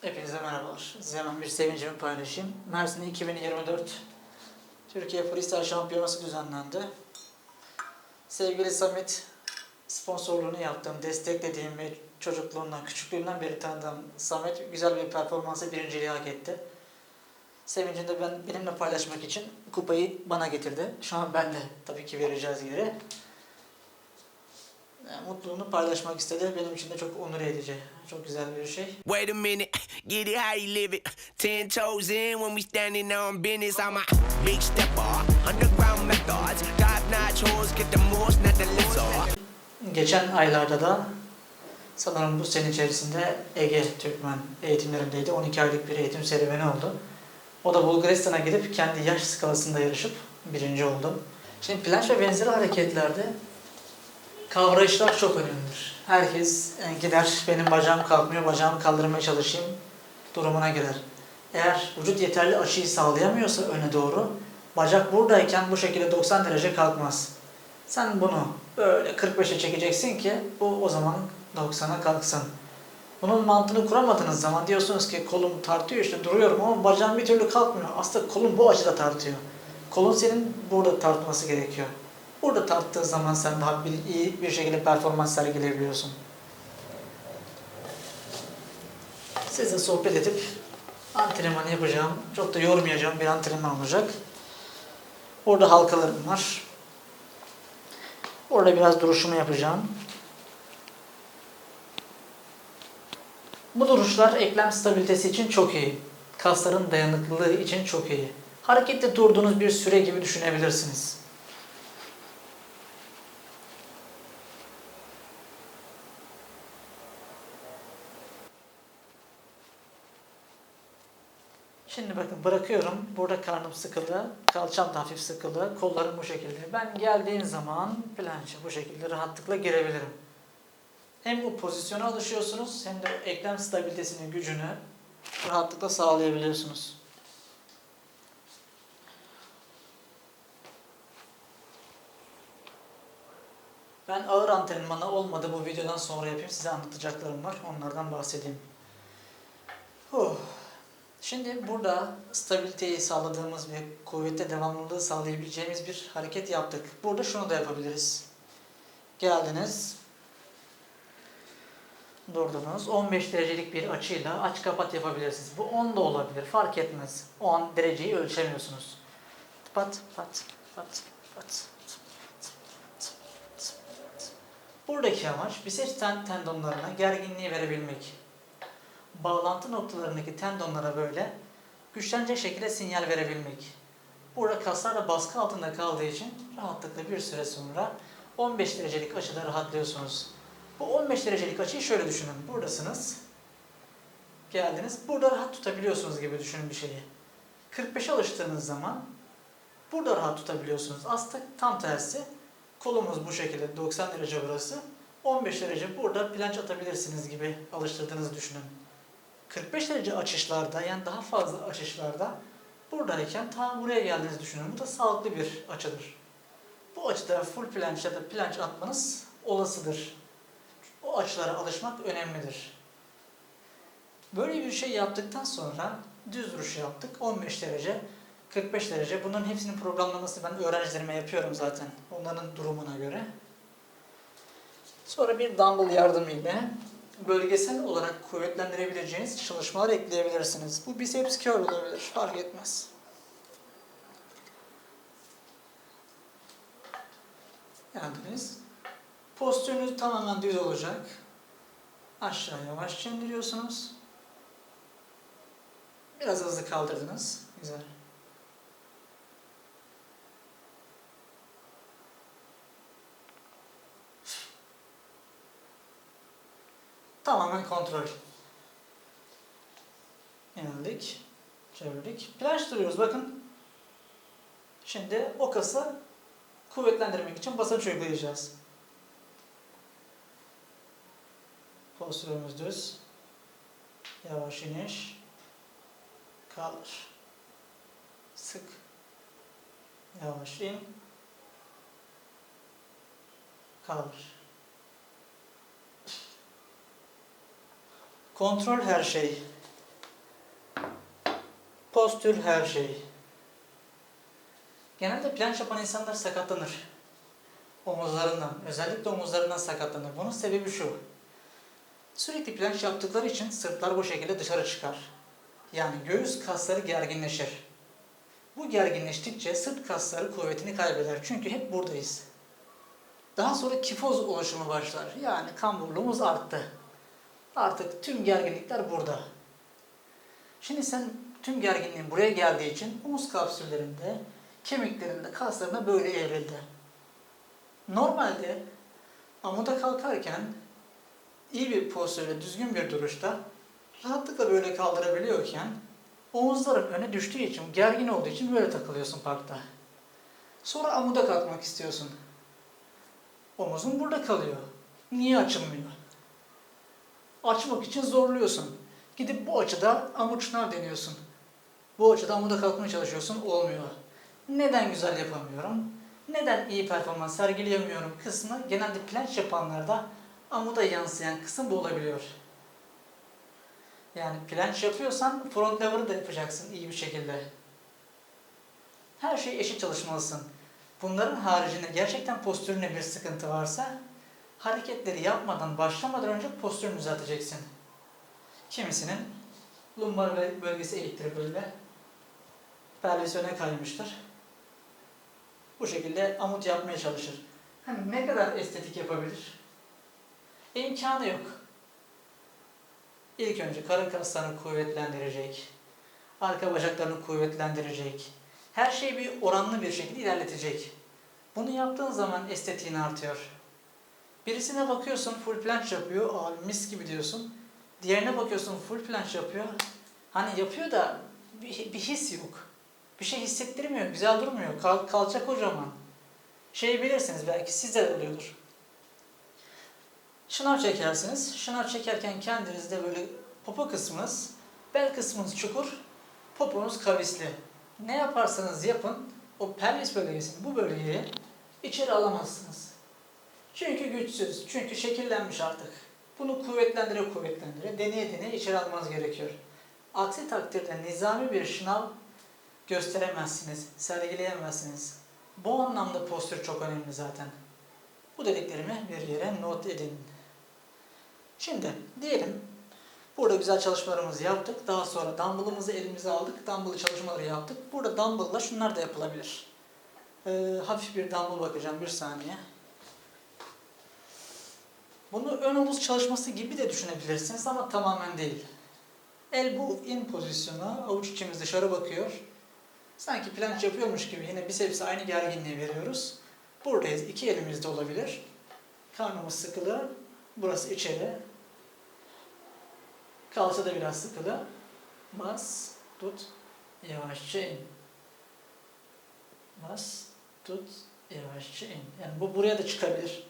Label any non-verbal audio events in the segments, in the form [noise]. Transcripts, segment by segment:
Hepinize merhabalar. Size hemen bir sevincimi paylaşayım. Mersin 2024 Türkiye Freestyle Şampiyonası düzenlendi. Sevgili Samet sponsorluğunu yaptığım, desteklediğim ve çocukluğundan, küçüklüğünden beri tanıdığım Samet güzel bir performansı birinciliği hak etti. Sevincini de ben benimle paylaşmak için kupayı bana getirdi. Şu an ben de tabii ki vereceğiz geri. Yani mutluluğunu paylaşmak istedi. Benim için de çok onur edici. Çok güzel bir şey. Wait a minute, get it how you live it. Ten toes in when we standing on business. I'm a big stepper, underground methods. Top notch hoes get the most, not the lesser. Geçen aylarda da sanırım bu sene içerisinde Ege Türkmen eğitimlerindeydi. 12 aylık bir eğitim serüveni oldu. O da Bulgaristan'a gidip kendi yaş skalasında yarışıp birinci oldu. Şimdi planş ve benzeri hareketlerde kavrayışlar çok önemlidir. Herkes yani gider benim bacağım kalkmıyor, bacağımı kaldırmaya çalışayım durumuna girer. Eğer vücut yeterli açıyı sağlayamıyorsa öne doğru, bacak buradayken bu şekilde 90 derece kalkmaz. Sen bunu böyle 45'e çekeceksin ki bu o zaman 90'a kalksın. Bunun mantığını kuramadığınız zaman diyorsunuz ki kolum tartıyor işte duruyorum ama bacağım bir türlü kalkmıyor. Aslında kolun bu açıda tartıyor. Kolun senin burada tartması gerekiyor. Burada tarttığı zaman sen daha bir, iyi bir şekilde performans sergileyebiliyorsun. Sizle sohbet edip antrenmanı yapacağım. Çok da yormayacağım bir antrenman olacak. Orada halkalarım var. Orada biraz duruşumu yapacağım. Bu duruşlar eklem stabilitesi için çok iyi. Kasların dayanıklılığı için çok iyi. Harekette durduğunuz bir süre gibi düşünebilirsiniz. Bakın bırakıyorum. Burada karnım sıkılı, kalçam da hafif sıkılı, kollarım bu şekilde. Ben geldiğim zaman planşa bu şekilde rahatlıkla girebilirim. Hem bu pozisyona alışıyorsunuz hem de eklem stabilitesinin gücünü rahatlıkla sağlayabiliyorsunuz. Ben ağır antrenmanı olmadı bu videodan sonra yapayım. Size anlatacaklarım var. Onlardan bahsedeyim. Huh. Şimdi burada stabiliteyi sağladığımız ve kuvvette devamlılığı sağlayabileceğimiz bir hareket yaptık. Burada şunu da yapabiliriz. Geldiniz. Durdunuz. 15 derecelik bir açıyla aç kapat yapabilirsiniz. Bu 10 da olabilir. Fark etmez. O an dereceyi ölçemiyorsunuz. Pat pat pat pat. Buradaki amaç biceps ten- tendonlarına gerginliği verebilmek bağlantı noktalarındaki tendonlara böyle güçlenecek şekilde sinyal verebilmek. Burada kaslar da baskı altında kaldığı için rahatlıkla bir süre sonra 15 derecelik açıda rahatlıyorsunuz. Bu 15 derecelik açıyı şöyle düşünün. Buradasınız. Geldiniz. Burada rahat tutabiliyorsunuz gibi düşünün bir şeyi. 45'e alıştığınız zaman burada rahat tutabiliyorsunuz. Aslında tam tersi. Kolumuz bu şekilde 90 derece burası. 15 derece burada planç atabilirsiniz gibi alıştırdığınızı düşünün. 45 derece açışlarda yani daha fazla açışlarda buradayken tam buraya geldiğinizi düşünün. Bu da sağlıklı bir açıdır. Bu açıda full planç ya da planç atmanız olasıdır. O açılara alışmak önemlidir. Böyle bir şey yaptıktan sonra düz duruş yaptık. 15 derece, 45 derece. Bunların hepsinin programlamasını ben öğrencilerime yapıyorum zaten. Onların durumuna göre. Sonra bir dumbbell yardımıyla bölgesel olarak kuvvetlendirebileceğiniz çalışmalar ekleyebilirsiniz. Bu biceps curl olabilir, fark etmez. Geldiniz. Postürünüz tamamen düz olacak. Aşağı yavaşça indiriyorsunuz. Biraz hızlı kaldırdınız. Güzel. Tamamen kontrol. Yenildik. Çevirdik. Planş duruyoruz bakın. Şimdi o kası kuvvetlendirmek için basınç uygulayacağız. Postürümüz düz. Yavaş iniş. Kaldır. Sık. Yavaş in. Kaldır. Kontrol her şey. Postür her şey. Genelde planş yapan insanlar sakatlanır. Omuzlarından, özellikle omuzlarından sakatlanır. Bunun sebebi şu. Sürekli planş yaptıkları için sırtlar bu şekilde dışarı çıkar. Yani göğüs kasları gerginleşir. Bu gerginleştikçe sırt kasları kuvvetini kaybeder. Çünkü hep buradayız. Daha sonra kifoz oluşumu başlar. Yani kamburluğumuz arttı. Artık tüm gerginlikler burada. Şimdi sen tüm gerginliğin buraya geldiği için omuz kapsüllerinde, kemiklerinde, kaslarına böyle evrildi. Normalde amuda kalkarken iyi bir postürle, düzgün bir duruşta rahatlıkla böyle kaldırabiliyorken omuzların öne düştüğü için, gergin olduğu için böyle takılıyorsun parkta. Sonra amuda kalkmak istiyorsun. Omuzun burada kalıyor. Niye açılmıyor? Açmak için zorluyorsun. Gidip bu açıda amut şınav deniyorsun. Bu açıda amuda kalkmaya çalışıyorsun, olmuyor. Neden güzel yapamıyorum? Neden iyi performans sergileyemiyorum kısmı genelde planç yapanlarda amuda yansıyan kısım bu olabiliyor. Yani planç yapıyorsan front lever'ı da yapacaksın iyi bir şekilde. Her şey eşit çalışmalısın. Bunların haricinde gerçekten postürüne bir sıkıntı varsa hareketleri yapmadan, başlamadan önce postürünü düzelteceksin. Kimisinin lumbar böl- bölgesi eğiktir böyle. Pelvis öne kaymıştır. Bu şekilde amut yapmaya çalışır. Hani ne kadar estetik yapabilir? İmkanı yok. İlk önce karın kaslarını kuvvetlendirecek. Arka bacaklarını kuvvetlendirecek. Her şeyi bir oranlı bir şekilde ilerletecek. Bunu yaptığın zaman estetiğin artıyor. Birisine bakıyorsun full planche yapıyor, abi mis gibi diyorsun. Diğerine bakıyorsun full planche yapıyor. Hani yapıyor da bir, bir his yok. Bir şey hissettirmiyor, güzel durmuyor. Kal, kalça kocaman. Şey bilirsiniz belki sizde de oluyordur. Şınav çekersiniz. Şınav çekerken kendinizde böyle popo kısmınız, bel kısmınız çukur, poponuz kavisli. Ne yaparsanız yapın o pelvis bölgesini, bu bölgeyi içeri alamazsınız. Çünkü güçsüz, çünkü şekillenmiş artık. Bunu kuvvetlendire kuvvetlendire, deneye deneye içeri almanız gerekiyor. Aksi takdirde nizami bir şınav gösteremezsiniz, sergileyemezsiniz. Bu anlamda postür çok önemli zaten. Bu dediklerimi bir yere not edin. Şimdi diyelim burada güzel çalışmalarımızı yaptık. Daha sonra dumbbellımızı elimize aldık. Dumbbell çalışmaları yaptık. Burada dumbbell'la şunlar da yapılabilir. Ee, hafif bir dumbbell bakacağım bir saniye. Bunu ön omuz çalışması gibi de düşünebilirsiniz ama tamamen değil. El bu in pozisyona, avuç içimiz dışarı bakıyor. Sanki planç yapıyormuş gibi yine bisepse aynı gerginliği veriyoruz. Buradayız. iki elimizde olabilir. Karnımız sıkılı. Burası içeri. Kalça da biraz sıkılı. Bas, tut, yavaşça in. Bas, tut, yavaşça in. Yani bu buraya da çıkabilir.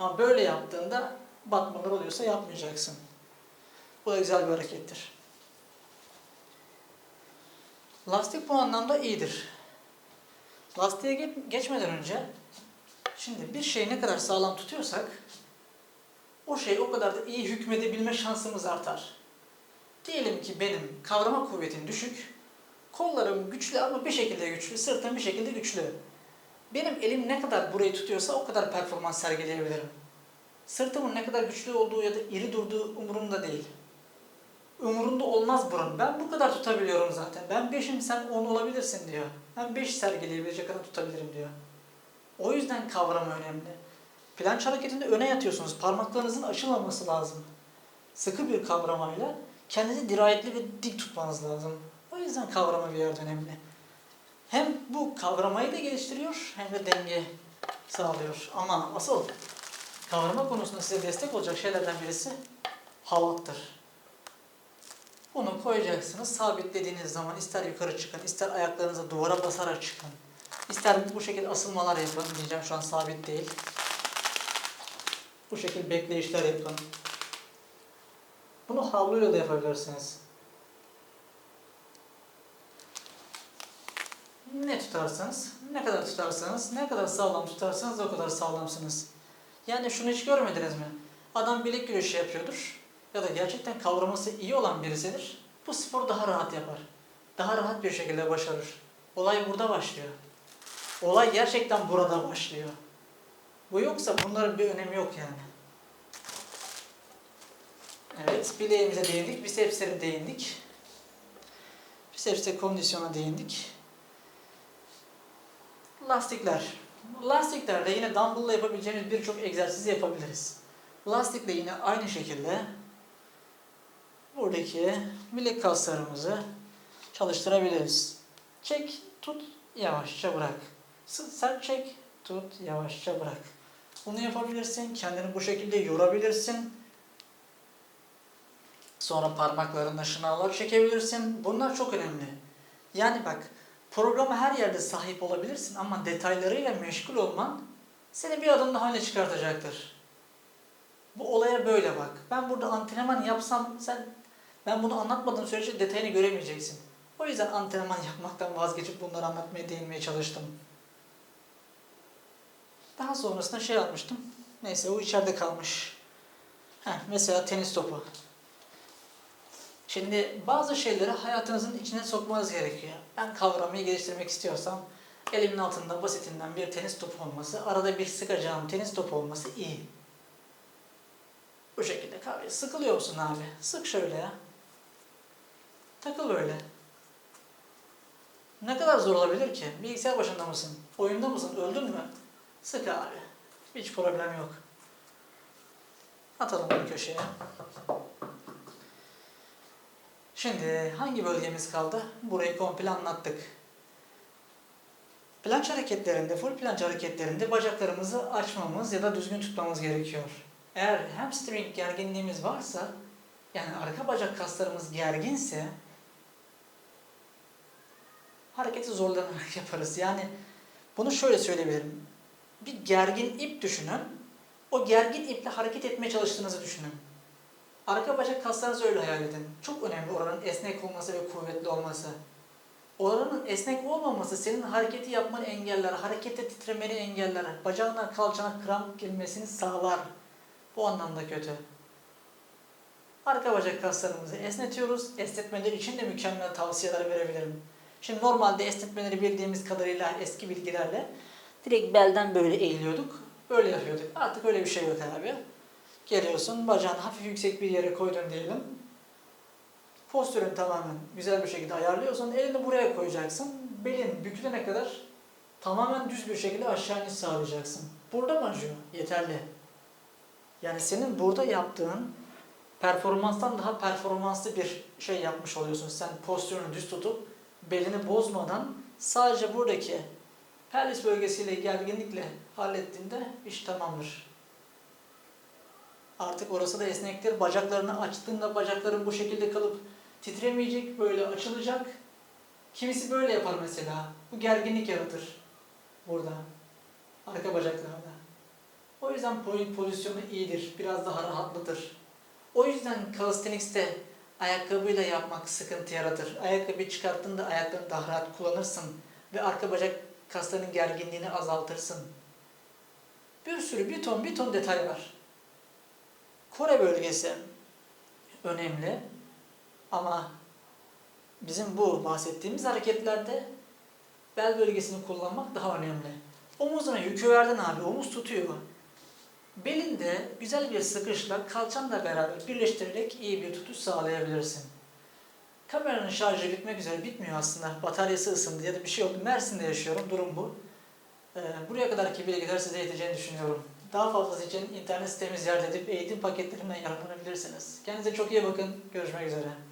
Ama böyle yaptığında batmalar oluyorsa yapmayacaksın. Bu da güzel bir harekettir. Lastik bu anlamda iyidir. Lastiğe ge- geçmeden önce şimdi bir şeyi ne kadar sağlam tutuyorsak o şey o kadar da iyi hükmedebilme şansımız artar. Diyelim ki benim kavrama kuvvetim düşük, kollarım güçlü ama bir şekilde güçlü, sırtım bir şekilde güçlü. Benim elim ne kadar burayı tutuyorsa o kadar performans sergileyebilirim. Sırtımın ne kadar güçlü olduğu ya da iri durduğu umurumda değil. Umurunda olmaz burun. Ben bu kadar tutabiliyorum zaten. Ben 5'im sen 10 olabilirsin diyor. Ben 5 sergileyebilecek kadar tutabilirim diyor. O yüzden kavrama önemli. Planç hareketinde öne yatıyorsunuz. Parmaklarınızın açılmaması lazım. Sıkı bir kavramayla kendinizi dirayetli ve dik tutmanız lazım. O yüzden kavrama bir yerde önemli. Hem bu kavramayı da geliştiriyor hem de denge sağlıyor. Ama asıl kavrama konusunda size destek olacak şeylerden birisi havaktır. Bunu koyacaksınız. Sabitlediğiniz zaman ister yukarı çıkın, ister ayaklarınıza duvara basarak çıkın. İster bu şekilde asılmalar yapın. Diyeceğim şu an sabit değil. Bu şekilde bekleyişler yapın. Bunu havluyla da yapabilirsiniz. Ne tutarsanız, ne kadar tutarsanız, ne kadar sağlam tutarsanız o kadar sağlamsınız. Yani şunu hiç görmediniz mi? Adam bilek güreşi yapıyordur ya da gerçekten kavraması iyi olan birisidir. Bu sporu daha rahat yapar. Daha rahat bir şekilde başarır. Olay burada başlıyor. Olay gerçekten burada başlıyor. Bu yoksa bunların bir önemi yok yani. Evet, bileğimize değindik, bisepslere değindik. Bisepste kondisyona değindik. Lastikler. Lastiklerle yine dumbbell'la yapabileceğimiz birçok egzersiz yapabiliriz. Lastikle yine aynı şekilde buradaki bilek kaslarımızı çalıştırabiliriz. Çek, tut, yavaşça bırak. Sert çek, tut, yavaşça bırak. Bunu yapabilirsin, kendini bu şekilde yorabilirsin. Sonra parmaklarınla şınavlar çekebilirsin. Bunlar çok önemli. Yani bak, programa her yerde sahip olabilirsin ama detaylarıyla meşgul olman seni bir adım daha öne çıkartacaktır. Bu olaya böyle bak. Ben burada antrenman yapsam sen ben bunu anlatmadığım sürece detayını göremeyeceksin. O yüzden antrenman [laughs] yapmaktan vazgeçip bunları anlatmaya değinmeye çalıştım. Daha sonrasında şey yapmıştım. Neyse o içeride kalmış. Heh, mesela tenis topu. Şimdi bazı şeyleri hayatınızın içine sokmanız gerekiyor. Ben kavramayı geliştirmek istiyorsam elimin altında basitinden bir tenis topu olması, arada bir sıkacağım tenis topu olması iyi. Bu şekilde kahve. Sıkılıyor musun abi? Sık şöyle ya. Takıl böyle. Ne kadar zor olabilir ki? Bilgisayar başında mısın? Oyunda mısın? Öldün mü? Sık abi. Hiç problem yok. Atalım bunu köşeye. Şimdi hangi bölgemiz kaldı? Burayı komple anlattık. Planç hareketlerinde, full planç hareketlerinde bacaklarımızı açmamız ya da düzgün tutmamız gerekiyor. Eğer hamstring gerginliğimiz varsa, yani arka bacak kaslarımız gerginse, hareketi zorlanarak [laughs] yaparız. Yani bunu şöyle söyleyebilirim. Bir gergin ip düşünün. O gergin iple hareket etmeye çalıştığınızı düşünün. Arka bacak kaslarınızı öyle hayal edin. Çok önemli oranın esnek olması ve kuvvetli olması. Oranın esnek olmaması senin hareketi yapmanı engeller, harekette titremeni engeller, bacağına kalçana kramp girmesini sağlar. Bu anlamda kötü. Arka bacak kaslarımızı esnetiyoruz. Esnetmeler için de mükemmel tavsiyeler verebilirim. Şimdi normalde esnetmeleri bildiğimiz kadarıyla eski bilgilerle direkt belden böyle eğiliyorduk. Böyle yapıyorduk. Artık öyle bir şey yok abi. Geliyorsun, bacağını hafif yüksek bir yere koydun diyelim. Postürünü tamamen güzel bir şekilde ayarlıyorsun. Elini buraya koyacaksın. Belin bükülene kadar tamamen düz bir şekilde aşağı iniş sağlayacaksın. Burada mı acıyor? Yeterli. Yani senin burada yaptığın performanstan daha performanslı bir şey yapmış oluyorsun. Sen postürünü düz tutup belini bozmadan sadece buradaki pelvis bölgesiyle gerginlikle hallettiğinde iş tamamdır. Artık orası da esnektir. Bacaklarını açtığında bacakların bu şekilde kalıp titremeyecek, böyle açılacak. Kimisi böyle yapar mesela. Bu gerginlik yaratır burada. Arka bacaklarda. O yüzden po- pozisyonu iyidir. Biraz daha rahatlatır. O yüzden calisthenics'te ayakkabıyla yapmak sıkıntı yaratır. Ayakkabı çıkarttığında ayaklarını daha rahat kullanırsın ve arka bacak kaslarının gerginliğini azaltırsın. Bir sürü bir ton bir ton detay var. Kore bölgesi önemli ama bizim bu bahsettiğimiz hareketlerde bel bölgesini kullanmak daha önemli. Omuzuna yükü verdin abi, omuz tutuyor. Belinde güzel bir sıkışla kalçanla beraber birleştirerek iyi bir tutuş sağlayabilirsin. Kameranın şarjı bitmek üzere bitmiyor aslında. Bataryası ısındı ya da bir şey oldu. Mersin'de yaşıyorum, durum bu. Ee, buraya kadarki bilgiler size yeteceğini düşünüyorum. Daha fazlası için internet sitemizi ziyaret edip eğitim paketlerimden yararlanabilirsiniz. Kendinize çok iyi bakın. Görüşmek üzere.